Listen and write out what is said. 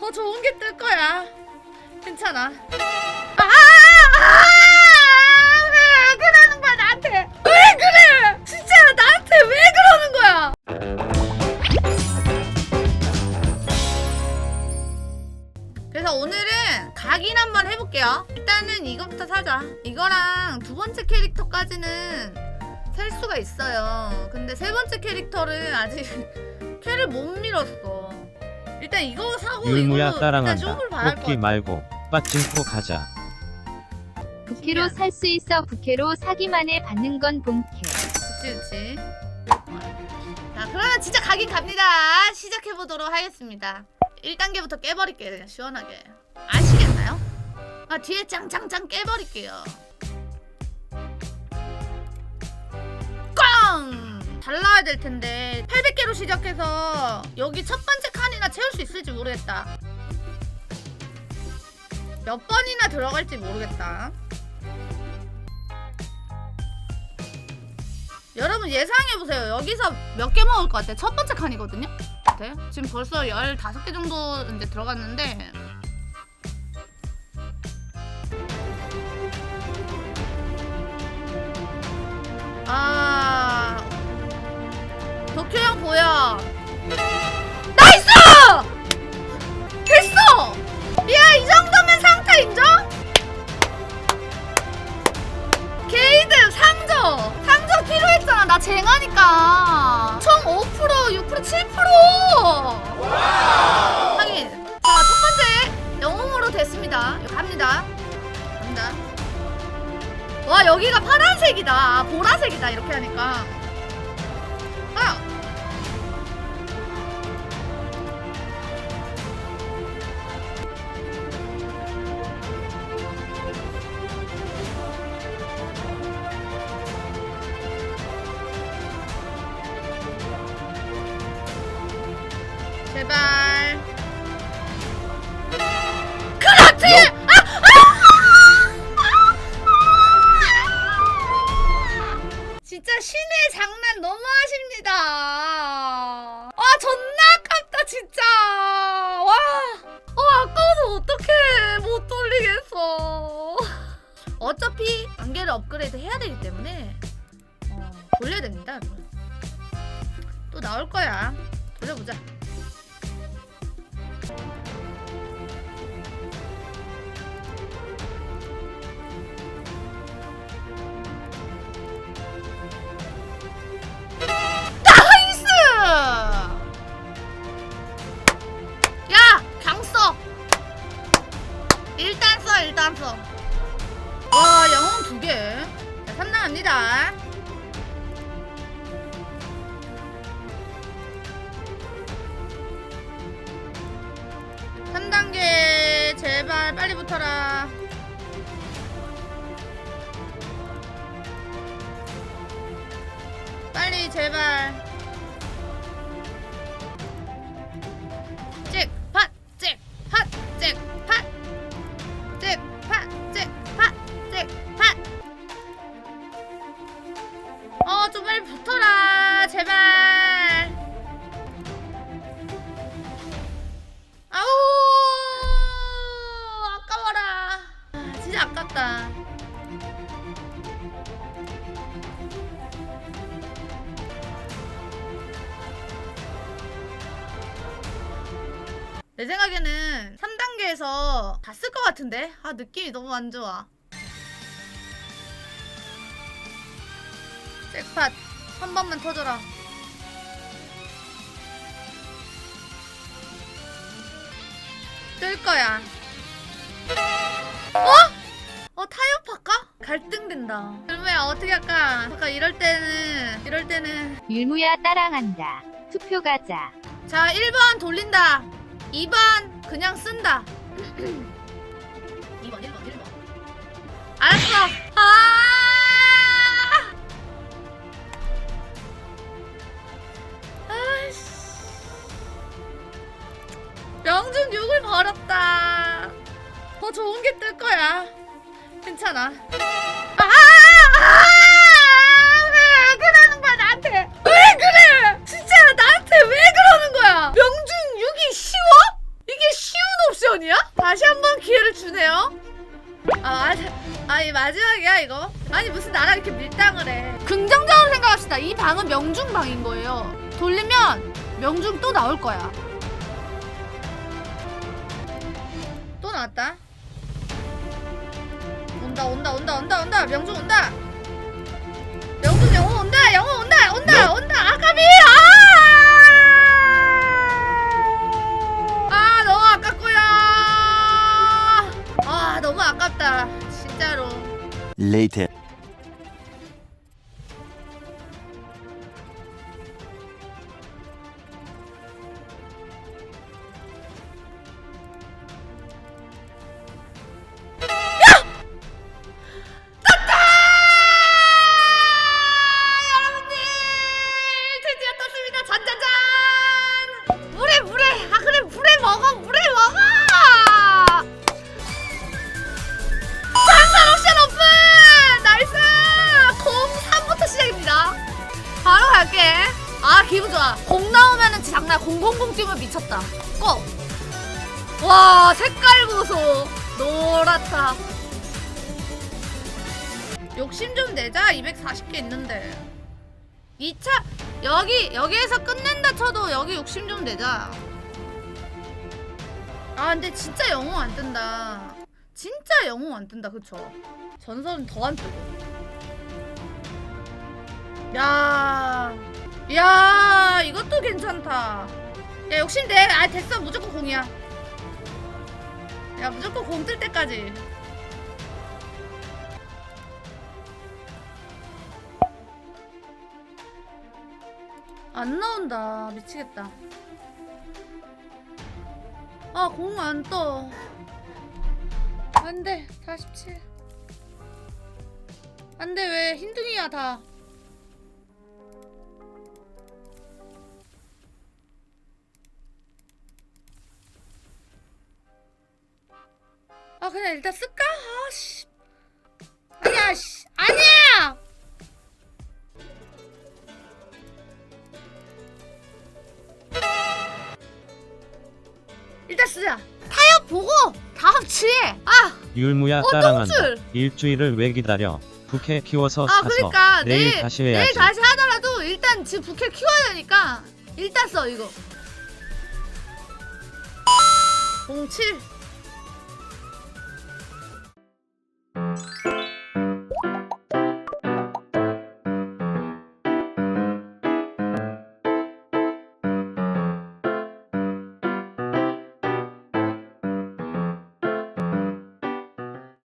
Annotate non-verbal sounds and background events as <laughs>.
더 좋은 게 뜰 거야. 괜찮아. 아! 아! 왜 그러는 거야 나한테? 왜 그래? 진짜 나한테 왜 그러는 거야? 그래서 오늘은 각인 한번 해볼게요. 일단은 이거부터 사자. 이거랑 두 번째 캐릭터까지는 살 수가 있어요. 근데 세 번째 캐릭터를 아직 <laughs> 캐를 못 밀었어. 일단 이거 사고 율무야 따라간다. 일단 쇼를 봐야 할 것 뽑기 같아. 말고 빠찡코 가자. 부캐로 살 수 있어 부캐로 사기만에 받는 건 본캐. 그치 그치. 자 그러면 진짜 가긴 갑니다. 시작해 보도록 하겠습니다. 1단계부터 깨버릴게요 그냥 시원하게. 아시겠나요? 아 뒤에 짱짱짱 깨버릴게요. 꽝! 잘 나와야 될 텐데 800개로 시작해서 여기 첫 번째 칸이나 채울 수 있을지 모르겠다. 몇 번이나 들어갈지 모르겠다. 여러분 예상해보세요. 여기서 몇 개 먹을 것 같아요? 첫 번째 칸이거든요? 같아요? 지금 벌써 15개 정도 이제 들어갔는데 쟁하니까. 총 5% 6% 7% 확인 자첫 번째 영웅으로 됐습니다. 갑니다. 갑니다. 와 여기가 파란색이다. 아, 보라색이다. 이렇게 하니까 못 돌리겠어. <laughs> 어차피 안개를 업그레이드 해야 되기 때문에 어, 돌려야 됩니다. 또 나올 거야. 돌려보자. 일단 써, 일단 써. 와, 영웅 두 개. 자, 3 나갑니다. 삼단계 제발 빨리 붙어라. 빨리 제발. 아, 아깝다 내 생각에는 3단계에서 다 쓸 것 같은데? 아, 느낌이 너무 안 좋아. 잭팟, 한 번만 터져라. 뜰 거야. 갈등된다. 그러면 어떻게 할까? 아까 이럴 때는, 이럴 때는. 율무야 따라간다. 투표 가자. 자, 1번 돌린다. 2번 그냥 쓴다. 2번, 1번, 1번. 알았어. 아! 아이씨. 명중 6을 벌었다. 더 좋은 게 뜰 거야. 괜찮아. 아! 왜 그러는 거야 나한테? 왜 그래? 진짜 나한테 왜 그러는 거야? 명중 6이 쉬워? 이게 쉬운 챔피언이야? 다시 한 번 기회를 주네요. 아, 아, 아니 마지막이야 이거? 아니 무슨 나랑 이렇게 밀당을 해? 긍정적으로 생각합시다. 이 방은 명중 방인 거예요. 돌리면 명중 또 나올 거야. 또 나왔다. 온다 온다 온다 온다 온다 명중 온다. 명중 너무 아깝다 진짜로. Later. 갈게. 아 기분 좋아. 공 나오면은 장난. 000 뛰면 미쳤다. 꼭와 색깔 보소. 노랗다. 욕심 좀 내자. 240개 있는데. 2차 여기 여기에서 끝낸다 쳐도 여기 욕심 좀 내자. 아 근데 진짜 영웅 안 뜬다. 진짜 영웅 안 뜬다. 그쵸? 전설은 더 안 뜨고 야, 야 이것도 괜찮다 야 욕심 내 아 됐어 무조건 공이야 야 무조건 공 뜰 때까지 안 나온다. 미치겠다. 아, 공 안 떠. 안 돼. 47. 안 돼. 왜 흰둥이야, 다. 아, 그냥 일단 쓸까? 아, 씨. 아니야, 씨. 아니야! 일단 쓰자. 타협 보고 다음 주에. 아, 율무야 어, 따랑한다. 똥줄! 일주일을 왜 기다려? 부캐 키워서 아 사서 그러니까 내일 내일 다시 내일 해야지. 다시 하더라도 일단 지금 부캐 키워야 되니까 일단 써 이거. 07